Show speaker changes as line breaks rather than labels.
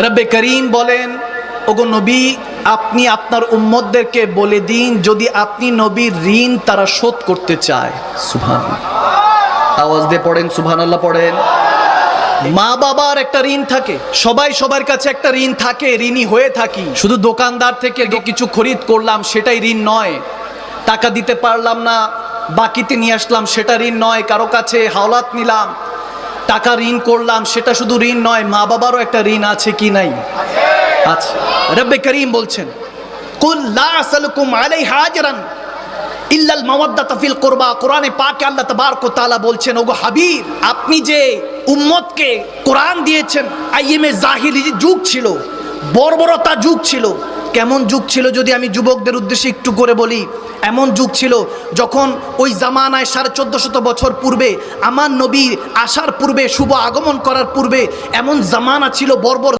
রব্বে করিম বলেন, ওগো নবী, আপনি আপনার উম্মতদেরকে বলে দিন, যদি আপনি নবীর ঋণ তারা শোধ করতে চায়। সুভান আওয়াজ দিয়ে পড়েন সুভান আল্লাহ পড়েন। মা বাবার একটা ঋণ থাকে, সবাই সবার কাছে একটা ঋণ থাকে, ঋণী হয়ে থাকি। শুধু দোকানদার থেকে কিছু খরিদ করলাম, সেটাই ঋণ নয়। টাকা দিতে পারলাম না, বাকিতে নিয়ে আসলাম, সেটা ঋণ নয়। কারও কাছে হাওলাত নিলাম টাকা ঋণ করলাম, সেটা শুধু ঋণ নয়, মা বাবারও একটা ঋণ আছে কি নাই? আচ্ছা রব্বে করিম বলছেন আজরান ইল্লাল মাওয়াদ্দাতা ফিল কুরবা। কোরআনে পাকে বলছেন, ওগো হাবিব, আপনি যে উম্মতকে কোরআন দিয়েছেন, আইএমএ জাহিলি যুগ ছিল, বর্বরতা যুগ ছিল কেমন যুগ ছিল যদি আমি যুবকদের উদ্দেশ্যে একটু করে বলি? এমন যুগ ছিল যখন ওই জামানায় সাড়ে চোদ্দ শত বছর পূর্বে, আমার নবী আসার পূর্বে, শুভ আগমন করার পূর্বে এমন জামানা ছিল বর্বর